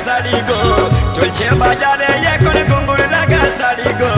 গাছারি গো চলছে বাজারে এখন ঘুঙ্গুর লাগা শাড়ি গো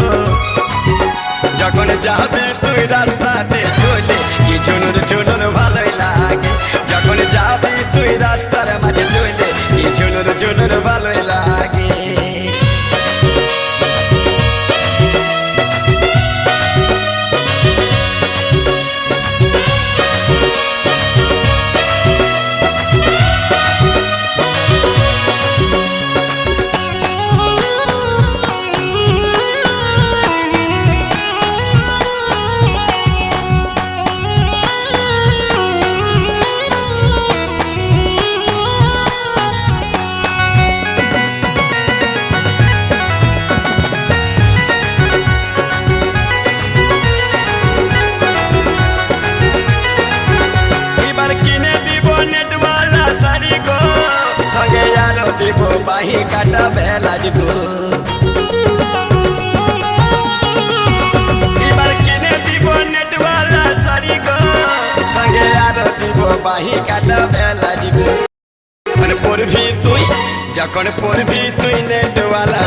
সঙ্গে আরও দিব বাহি কাটা বেলা দিব এবার কিনে দিব নেটওয়ালা শাড়ি গো। সঙ্গে আর দিব বাহি কাটা বেলা দিব মানে পড়বি তুই, যখন পড়বি তুই নেটওয়ালা